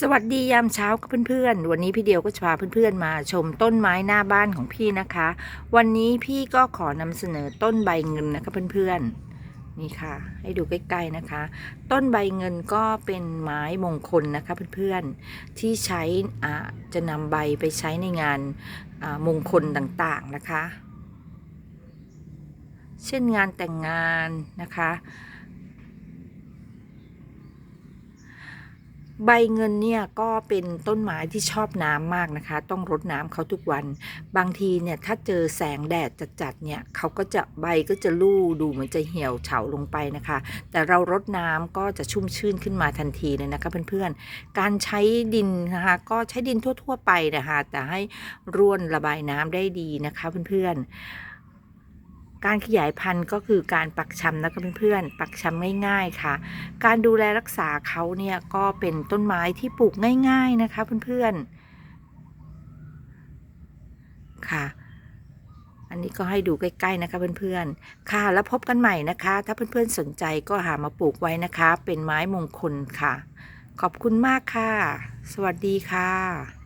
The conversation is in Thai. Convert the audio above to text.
สวัสดียามเช้ากับเพื่อนๆ วันนี้พี่เดียวก็จะพาเพื่อนๆมาชมต้นไม้หน้าบ้านของพี่นะคะ วันนี้พี่ก็ขอนำเสนอต้นใบเงินนะคะเพื่อนๆ นี่ค่ะ ให้ดูใกล้ๆนะคะ ต้นใบเงินก็เป็นไม้มงคลนะคะเพื่อนๆ ที่ใช้อ่าจะนำใบไปใช้ในงานอ่ามงคลต่างๆนะคะ เช่นงานแต่งงานนะคะ ใบเงินเนี่ยก็เป็นต้นไม้ที่ชอบน้ำมากนะคะ ต้องรดน้ำเขาทุกวัน บางทีเนี่ยถ้าเจอแสงแดดจัดๆเนี่ยเขาก็จะใบก็จะลู่ดูเหมือนจะเหี่ยวเฉาลงไปนะคะ แต่เรารดน้ำก็จะชุ่มชื่นขึ้นมาทันทีเลยนะคะเพื่อนๆ การใช้ดินนะคะก็ใช้ดินทั่วๆไปนะคะแต่ให้ร่วนระบายน้ำได้ดีนะคะเพื่อนๆ การขยายพันธุ์ก็คือการปักชำนะคะเพื่อนๆปักชำง่ายๆค่ะ การดูแลรักษาเขาเนี่ยก็เป็นต้นไม้ที่ปลูกง่าย ๆนะคะเพื่อนๆค่ะอันนี้ก็ให้ดูใกล้ ๆ นะคะเพื่อนๆ ค่ะ แล้วพบกันใหม่นะคะ ถ้าเพื่อนๆ สนใจก็หามาปลูกไว้นะคะ เป็นไม้มงคลค่ะ ขอบคุณมากค่ะ สวัสดีค่ะ